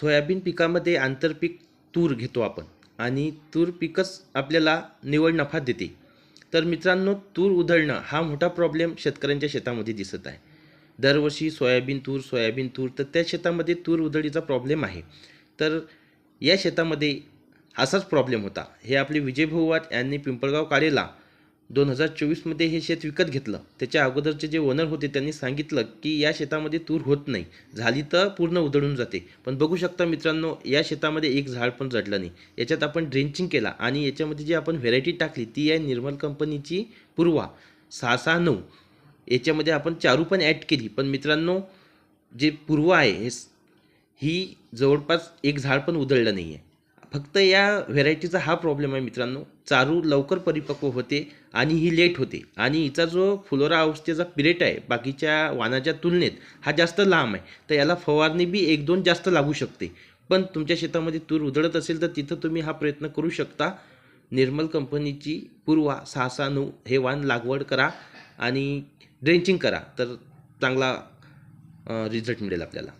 Soybean पिकामध्ये आंतरपीक तूर घेतो आपण आणि तूर पिकच आपल्याला निवड नफा देते. तर मित्रांनो तूर उधळणं हा मोठा प्रॉब्लेम शेतकऱ्यांच्या शेतामध्ये दिसत आहे. दरवर्षी सोयाबीन तूर सोयाबीन तूर तर त्या शेतामध्ये तूर उधळीचा प्रॉब्लेम आहे. तर या शेतामध्ये असाच प्रॉब्लेम होता. हे आपले विजय भाऊ वाट यांनी पिंपळगाव काळेला दोन हजार चोवीसमध्ये हे शेत विकत घेतलं. त्याच्या अगोदरचे जे ओनर होते त्यांनी सांगितलं की या शेतामध्ये तूर होत नाही. झाली तर पूर्ण उधळून जाते. पण बघू शकता मित्रांनो या शेतामध्ये एक झाड पण जडलं नाही. याच्यात आपण ड्रेंचिंग केला आणि याच्यामध्ये जी आपण व्हेरायटी टाकली ती आहे निर्मल कंपनीची पूर्वा सहा सहा नऊ. याच्यामध्ये आपण चारू पण ॲड केली. पण मित्रांनो जे पूर्वा आहे हे ही जवळपास एक झाड पण उधळलं नाही आहे फक्त या व्हेरायटीचा हा प्रॉब्लेम आहे मित्रांनो. चारू लवकर परिपक्व होते आणि ही लेट होते. आणि हिचा जो फुलोरा अवस्थेचा पिरियड आहे बाकीच्या वाणाच्या तुलनेत हा जास्त लांब आहे. तर याला फवारणी बी एक दोन जास्त लागू शकते. पण तुमच्या शेतामध्ये तूर उधळत असेल तर तिथं तुम्ही हा प्रयत्न करू शकता. निर्मल कंपनीची पूर्वा सहा सहा नऊ हे वाण लागवड करा आणि ड्रेंचिंग करा. तर चांगला रिझल्ट मिळेल आपल्याला.